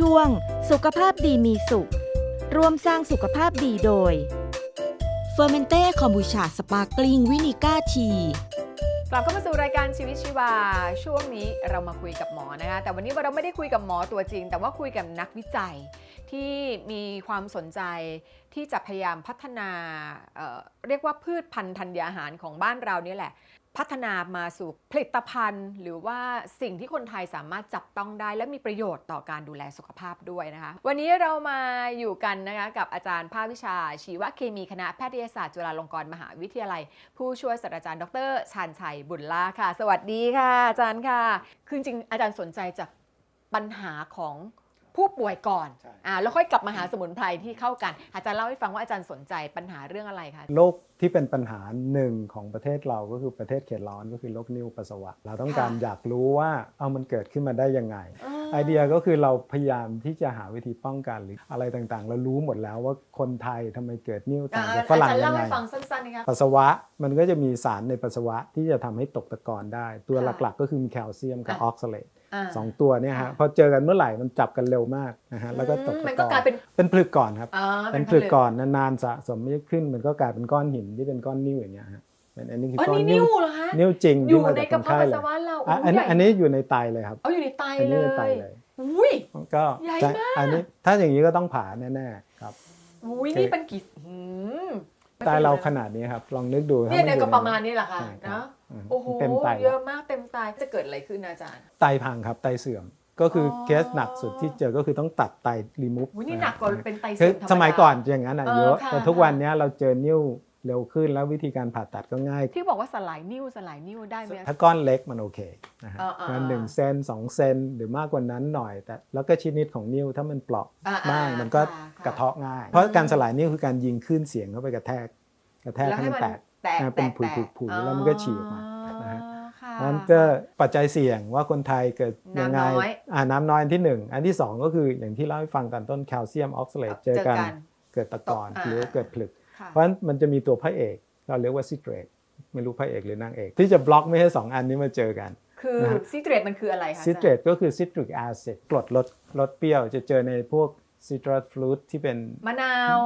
ช่วง สุขภาพดีมีสุข ร่วมสร้างสุขภาพดีโดยเฟอร์เมนเต้คอมบูชาสปาร์กลิงวินิก้าทีกลับเข้ามาสู่รายการชีวิตชีวา ช่วงนี้เรามาคุยกับหมอนะคะแต่วันนี้เราไม่ได้คุยกับหมอตัวจริง แต่ว่าคุยกับนักวิจัยที่มีความสนใจที่จะพยายามพัฒนาเเรียกว่าพืชพันธุ์ธัญญาหารของบ้านเรานี่แหละ พัฒนามาสู่ผลิตภัณฑ์ หรือว่าสิ่งที่คนไทยสามารถจับต้องได้ และมีประโยชน์ต่อการดูแลสุขภาพด้วยนะคะ วันนี้เรามาอยู่กันนะคะกับอาจารย์ภาควิชา ชีวเคมีคณะแพทยศาสตร์จุฬาลงกรณ์มหาวิทยาลัย ผู้ช่วยศาสตราจารย์ดรชาญชัยบุญลาค่ะ สวัสดีค่ะ อาจารย์ค่ะ คือจริงอาจารย์สนใจจากปัญหาของ ผู้ป่วยก่อนใช่ อ่าแล้วค่อยกลับมาหาสมุนไพรที่เข้ากัน อาจารย์เล่าให้ฟังว่าอาจารย์สนใจปัญหาเรื่องอะไรคะ โรคที่เป็นปัญหาหนึ่งของประเทศเราก็คือประเทศเขตร้อนก็คือโรคนิ่วปัสสาวะ เราต้องการอยากรู้ว่าเอามันเกิดขึ้นมาได้ยังไง ไอเดียก็คือเราพยายามที่จะหาวิธีป้องกันหรืออะไรต่างๆ เรารู้หมดแล้วว่าคนไทยทำไมเกิดนิ่วต่างจากฝอารั่งจารย์ยัเล่างไง ให้ฟังสั้นๆนะคะ ปัสสาวะมันก็จะมีสารในปัสสาวะที่จะทำให้ตกตะกอนได้ ตัวค่ะหลักๆ ก็คือมีแคลเซียมกับออะอกซาเลตา สองตัวเนี่ยฮะค่ะพอเจอกันเมื่อไหร่มันจับกันเร็วมากนะฮะแล้วก็ตกอืมตะมันกก็อนกลายเป็นเป็นผลึกก่อนครับอ่าเป็นผลึกก่อนนานๆสะสมไม่ขึ้นมันก็กลายเป็นก้อนหินที่เป็นก้อนนิ้วอย่างเงี้ยฮะเป็นอันนี้คืออ๋อก้อนนี่นิ้นิ้ววเหรอคะนิ้วจริงอยู่ที่มาในจากกคระนเพาะไข้ปัสเลสายวะเราอะอันนี้ใหญ่อันนี้อยู่ในไตเลยครับเอาอยู่ในไตอันเลนี้ในยไตเลยอุ้ยก็ใหญ่จะมากอันนี้ถ้าอย่างนี้ก็ต้องผ่าแน่ๆครับอุ้ยนี่เป็นกี่ หืมไตเราขนาดนี้ครับ ลองนึกดูเนี่ยเนี่ยถ้ก็มัประมาณนี้แหละค่ะใช่ครับนะอืมโอ้โหเต็มไตเยอะมากเต็มไตจะเกิดอะไรขึ้นอาจารย์ ไตพังครับไตเสื่อมก็คือออเคสหนักสุดที่เจอก็คือต้องตัดไตรีมูฟอุ้ยนี่หนักกว่าเป็นไตคืเสื่ออมธรรมดาสมัยก่อนอย่างนั้นอะเออเยอะค่ะแต่ทุกวันเนี้ยเราเจอนิ้ว เร็วขึ้นแล้ววิธีการผ่าตัดก็ง่าย ที่บอกว่าสลายนิ้วสลายนิ้วได้ไหมถ้าก้อนเล็กมันโอเคนะฮะอ่าอ่ามันหนึ่งเซนสองเซนหรือมากกว่านั้นหน่อย แต่แล้วก็ชนิดของนิ้วถ้ามันเปราะอ่มากอ่มันก็ค่กระเทาะง่าย เพราะการสลายนิ้วคือการยิงคลื่นเสียงเข้าไปกระแทก กระแทกแล้วให้ให้มันมันแตกแตกอ่าเป็นแตกผุยๆๆแตกแล้วมันก็ฉีกออกมานะฮะค่ะนั้นก็ปัจจัยเสี่ยงว่าคนไทยเกิดยังไงน้ำน้อยอ่าน้ำน้อยอันที่หนึ่งอันที่สองก็คืออย่างที่เล่าให้ฟังตอนต้นแคลเซียมออกซาเลตเจอกันเกิดตะกอนตกอ่าหรือว่าเกิดผลึกค่ะ เพราะฉะนั้นมันจะมีตัวพระเอก เราเรียกว่าซิเตรตไม่รู้พระเอกหรือนางเอก ที่จะบล็อกไม่ให้สองอันนี้มาเจอกัน คือนะฮะซิเตรตมันคืออะไรคะซิเตรตก็คือซิตริกแอซิดกรดลดลดเปรี้ยวจะเจอในพวกซิตรัสฟรุตที่เป็นมะนาว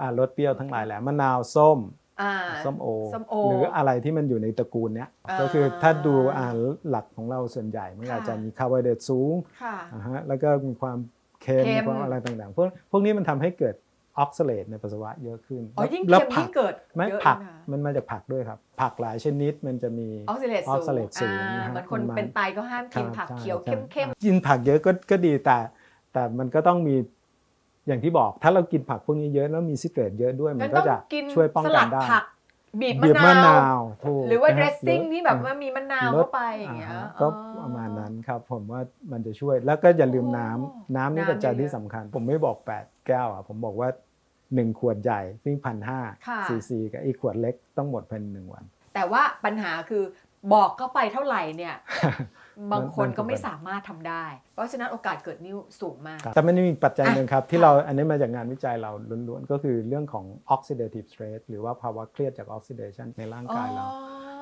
อ่ารสเปรี้ยวทั้งหลายแหละมะนาวส้มอ่าส้มโอส้มโอ หรืออะไรที่มันอยู่ในตระกูลเนี้ยอ่าก็คือถ้าดูอาหารหลักของเราส่วนใหญ่มันค่ะอาจจะมีคาร์โบไฮเดรตสูงค่ะอ่าฮะแล้วก็มีความเค็มเค็มความอะไรต่างๆพวกพวกนี้มันทำให้เกิด ออกซาเลตในปัสสาวะเยอะขึ้น อ๋อยิ่งแล้วเค็มผัยิ่งเกิดไม่เยอะผักนะมันมาจากผักด้วยครับ ผักหลายชนิดมันจะมี ออกซิเลตออกซิเลตสูสูงงนะฮะเหมือนคนประมาณเป็นไตก็ห้ามกินผักใช่เขียวใช่เข้มกินผักเยอะก็ก็ดีแต่ แต่มันก็ต้องมีอย่างที่บอกถ้าเรากินผักพวกนี้เยอะแล้วมีซิเตรตเยอะด้วยๆมันงั้นก็ต้องจะกินช่วยป้องสกัลันดได้ ผัก บีบบีบมะมะนานาววถูกหรือว่านะฮะ dressing ที่แบบว่ามีมะนาวลดเข้าไปอย่างเงี้ยอ่าก็อ๋อประมาณนั้นครับ ผมว่ามันจะช่วยแล้วก็อย่าลืมน้ำโอ้น้ำนี่น้ำปัจจัยเยอะที่สำคัญ ผมไม่บอก 8 แก้วอะผมบอกว่า 1 ขวดใหญ่ซึ่งพันห้าค่ะซีซีกับอีกขวดเล็กต้องหมดภายในหนึ่งวัน แต่ว่าปัญหาคือบอกเข้าไปเท่าไหร่เนี่ย บางคนมันก็ไม่มันสามารถทำได้ เพราะฉะนั้นโอกาสเกิดนิ้วสูงมาก แต่มันมีอีกปัจจัยหนึ่งครับ ที่ค่ะเราอันนี้มาจากงานวิจัยเราล้วนๆ ก็คือเรื่องของ oxidative stress หรือว่าภาวะเครียดจาก oxidation ในร่างกายเรา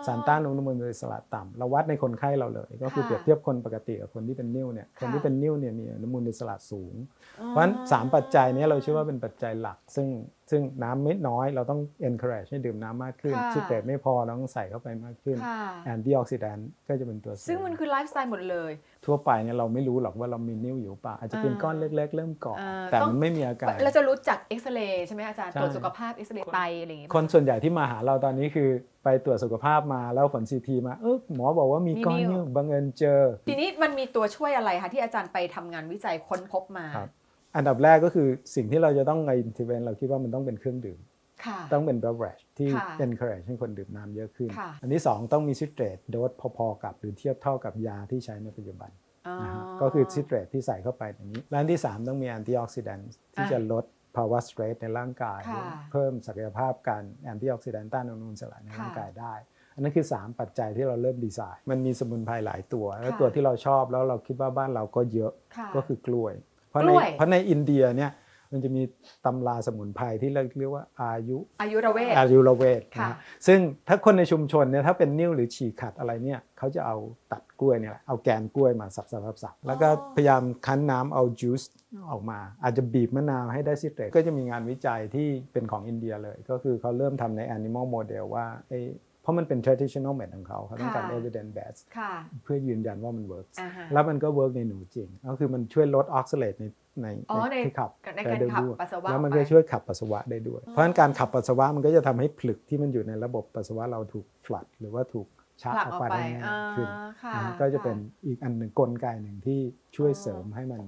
สารต้านอนุมูลอิสระต่ำเราวัดในคนไข้เราเลย ก็คือค่ะเปรียบเทียบคนปกติกับคนที่เป็นนิ่วเนี่ยคนที่ค่ะเป็นนิ่วเนี่ยมีอนุมูลอิสระสูงอ๋อเพราะฉะนั้นสามปัจจัยเนี้เราเชื่อว่าเป็นปัจจัยหลัก ซึ่ง ซึ่งน้ำไม่น้อยเราต้อง encourage ให้ดื่มน้ำมากขึ้นค่ะซิเตรตไม่พอเราต้องใส่เข้าไปมากขึ้นค่ะแอนตี้ออกซิแดนต์ก็จะเป็นตัวเสริซึ่งมันคือไลฟ์สไตล์หมดเลย ทั่วไปเนี่ยเราไม่รู้หรอกว่าเรามีนิ่วอยู่เปล่าอาจจะเป็นอ่าก้อนเล็ก ๆ เริ่มก่อนอ่าแต่ต้องมันไม่มีอาการเราจะรู้จักเอ็กซเรย์ใช่ไหมอาจารย์ใช่ตรวจสุขภาพเอ็กซเรย์ไตอะไรอย่างเงี้ยคนส่วนใหญ่ที่มาหาเราตอนนี้คือไปตรวจสุขภาพมาแล้วผลซีทีมาเออหมอบอกว่ามีมีก้อนนิ่วนิ่วบังเอิญเจอ ทีนี้มันมีตัวช่วยอะไรคะที่อาจารย์ไปทำงานวิจัยค้นพบมาครับ อันดับแรกก็คือสิ่งที่เราจะต้องในอินทิเวนเราคิดว่ามันต้องเป็นเครื่องดื่มค่ะต้องเป็น beverage ที่ค่ะ encourage ให้คนดื่มน้ำเยอะขึ้นค่ะอันที่ 2 ต้องมีซิตรตโดสพอๆกับหรือเทียบเท่ากับยาที่ใช้ในปัจจุบันอ๋อนะฮะก็คือซิตรตที่ใส่เข้าไปอย่างนี้และอันที่ 3 ต้องมีแอนตี้ออกซิแดนต์ที่อะจะลดภาวะสเตรสในร่างกายค่ะเพิ่มศักยภาพการแอนตี้ออกซิแดนต์ต้านอนุมูลอิสระในค่ะร่างกายได้ อันนั้นคือ 3 ปัจจัยที่เราเริ่มดีไซน์ มันมีสมุนไพรหลายตัว แล้วค่ะตัวที่เราชอบแล้วเราคิดว่าบ้านเราก็เยอะค่ะก็คือกล้วย เพราะกในล้วยเพราะในอินเดียเนี่ยมันจะมีตำราสมุนไพรที่เรียกเรียกว่าอายุอายุรเวทอายุรเวทค่ะนะฮะซึ่งถ้าคนในชุมชนเนี่ยถ้าเป็นนิ้วหรือฉีกขัดอะไรเนี่ยเขาจะเอาตัดกล้วยเนี่ยแหละเอาแกนกล้วยมาสับสับสับสับแล้วก็พยายามคั้นน้ำเอาจูสออกมา อาจจะบีบมะนาวให้ได้ซิเตรตก็จะมีงานวิจัยที่เป็นของอินเดียเลย ก็คือเขาเริ่มทำใน animal model ว่าเอ้ย เพราะมันเป็น traditional method ของเขาเขาต้องการค่ะ evidence based ค่ะเพื่อยืนยันว่ามัน works อ่าฮะแล้วมันก็เวิร์กในหนูจริง ก็คือมันช่วยลดออกซิเลตในในอ๋อในที่ขับในการได้ขับด้วยปัสสาวะแล้วมันออกไปก็ช่วยขับปัสสาวะได้ด้วย เพราะฉะนั้นการขับปัสสาวะมันก็จะทำให้ผลึกที่มันอยู่ในระบบปัสสาวะเราถูกฟลัดหรือว่าถูกชักผลักออกออกไปไปได้ง่าอ่ายขึ้นค่ะนะฮะก็จะเป็นค่อีกอันหนึ่งกลไกหนึ่งที่ช่วยเสริมให้มัน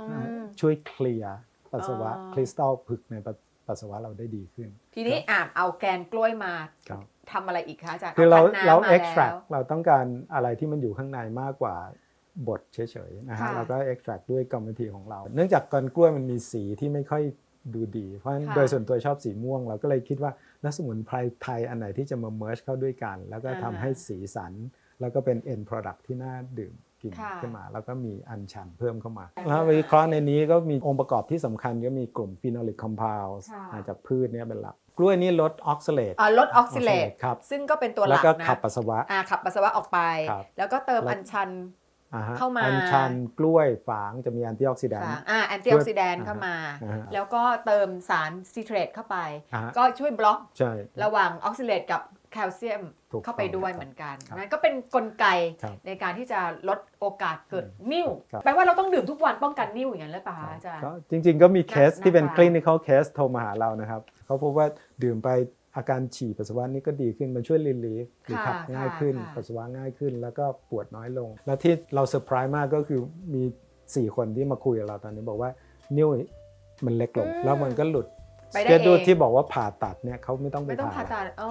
อืมช่วยเคลียร์ปัสสาวะอ๋อคริสตัลผึกในปัสสาวะเราได้ดีขึ้น ทีนี้อะเอาแกนกล้วยมาครับ ทำอะไรอีกคะอาจารย์คือเราคั้นน้ำเรามา extract แล้วเราต้องการอะไรที่มันอยู่ข้างในมากกว่าบดเฉยๆนะฮะค่ะเราก็ extract ด้วยกรรมวิธีของเรา เนื่องจากกอนกล้วยมันมีสีที่ไม่ค่อยดูดี เพราะฉะนั้นค่ะโดยส่วนตัวชอบสีม่วง เราก็เลยคิดว่าแล้วสมุนไพรไทยอันไหนที่จะมา merge เข้าด้วยกัน แล้วก็ทำให้สีสัน แล้วก็เป็น end product ที่น่าดื่ม กินค่ะขึ้นมา แล้วก็มีอัญชันเพิ่มเข้ามาแล้ววิเคราะห์ในนี้ก็มีองค์ประกอบที่สำคัญก็มีกลุ่ม phenolic compounds ค่ะมาจากพืชเนี่ยเป็นหลักกล้วยนี่ลดออกซาเลตอ่าลดออกซิเลตครับซึ่งก็เป็นตัวหแล้วลักก็นะขับปัสสาวะอ่าขับปัสสาวะออกไปครับแล้วก็เติมแล้วอัญชันอ่ฮะเข้ามาอัญชันกล้วยฝางจะมีแอนตี้ออกซิแดนฝาต์งอ่าแอนตี้ออกซิแดนช่วยเข้ามาอ่าฮะแล้วก็เติมสารซีเทรตเข้าไปอ่าฮะก็ช่วยบล็อกใช่ระหว่างออกซิเลตกับ แคลเซียมถูกเข้าไปด้วยต้องครับเหมือนกันครับนั่นก็เป็นกลไกครับในการที่จะลดโอกาสเกิดนิ่วครับ แปลว่าเราต้องดื่มทุกวันป้องกันนิ่วอย่างนั้นหรือเปล่าคะอาจารย์ ก็จริงๆ ก็มีเคสน่าที่เป็นน่า clinical case โทรมาหาเรานะครับ เขาพบว่าดื่มไปอาการฉี่ปัสสาวะนี่ก็ดีขึ้น มันช่วย relief หรือขับง่ายขึ้นปัสสาวะง่ายขึ้น แล้วก็ปวดน้อยลง และที่เราเซอร์ไพรส์มากก็คือมี 4 คนที่มาคุยกับเราตอนนี้บอกว่านิ้วมันเล็กลง แล้วมันก็หลุดไปสได้เกดูเองที่บอกว่าผ่าตัดเนี่ยเขาไม่ต้องไปไม่ต้องผ่าผ่าตัดอ๋อ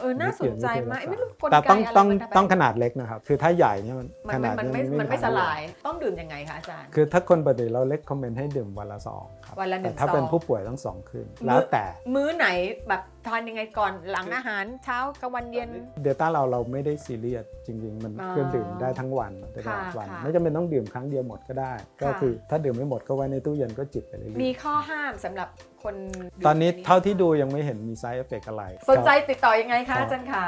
เออน่าสนใจมากไม่รู้กลไกแต่ต้องอะไรต้องมันทำให้ต้องขนาดเล็กนะครับ คือถ้าใหญ่เนี่ยมันมันขมันาดนมันเยไม่มันไม่ทสด้ลายต้องดื่มยังไงคะอาจารย์ คือถ้าคนปกติเราเล็กคอมเมนต์ให้ดื่มวันละซองครับวันละหนึ่แต่งถ้าเป็นซองผู้ป่วยต้องสองคืนแล้วแต่มื้อไหนแบบ ทานยังไงก่อนหลังอาหารเช้ากลางวันเย็น เดต้าเราเราไม่ได้ซีเรียสจริง ๆ มันอ๋อก็ดื่มได้ทั้งวันตลอดค่ะวัน ค่ะ ไม่จำเป็นต้องดื่มครั้งเดียวหมดก็ได้ ก็ค่ะคือถ้าดื่มไม่หมดก็ไว้ในตู้เย็นก็จิบไปเรื่อยมีข้อห้ามสำหรับคนดื่มๆตอนนี้อัเท่าที่ดูยังไม่เห็นมี side effect อะไรสนใจครับ ติดต่อยังไงครัคะบ อาจารย์ขา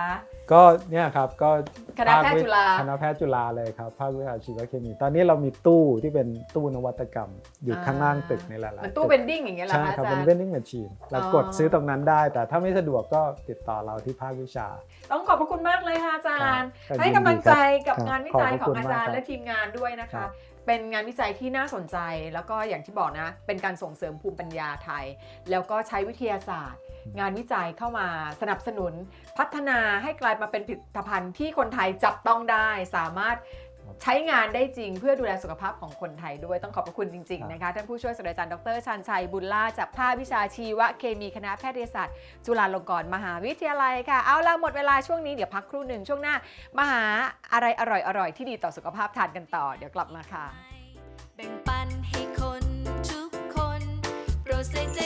ก็เนี่ยครับก็ คณะแพทย์จุฬาคณะแพทย์จุฬาเลยครับภาควิชาชีวเคมี ตอนนี้เรามีตู้ที่เป็นตู้นวัตกรรม อยู่ข้างล่างตึกนี่แหละเหมือนตู้เวนดิ้งอย่างเงี้ยเหรอใช่คะอาครับจารเป็นย์ vending machine เราอ๋อกดซื้อตรงนั้นได้ แต่ถ้าไม่สะดวกก็ติดต่อเราที่ภาควิชา ต้องขอบพระคุณมากเลยค่ะอาจารย์ครับให้กำลังใจกับครับงานวิจัยขอบพระของคุณอาจารย์มากครับและทีมงานด้วยนะครัคะบเป็นงานวิจัยที่น่าสนใจแล้วก็อย่างที่บอกนะ เป็นการส่งเสริมภูมิปัญญาไทย แล้วก็ใช้วิทยาศาสตร์ งานวิจัยเข้ามาสนับสนุนพัฒนาให้กลายมาเป็นผลิตภัณฑ์ที่คนไทยจับต้องได้สามารถใช้งานได้จริงเพื่อดูแลสุขภาพของคนไทยด้วยต้องขอบพระคุณจริง ๆ นะคะ ท่านผู้ช่วยศาสตราจารย์ดรชันชัยบุญล่าจากภาควิชาชีวเคมีคณะแพทยศาสตร์ จุฬาลงกรณ์มหาวิทยาลัยค่ะ เอาล่ะหมดเวลาช่วงนี้เดี๋ยวพักครู่หนึ่งช่วงหน้า มาหาอะไรอร่อยๆที่ดีต่อสุขภาพทานกันต่อ เดี๋ยวกลับมาค่ะแบ่งปันให้คนทุกคนโปรดใส่ใจ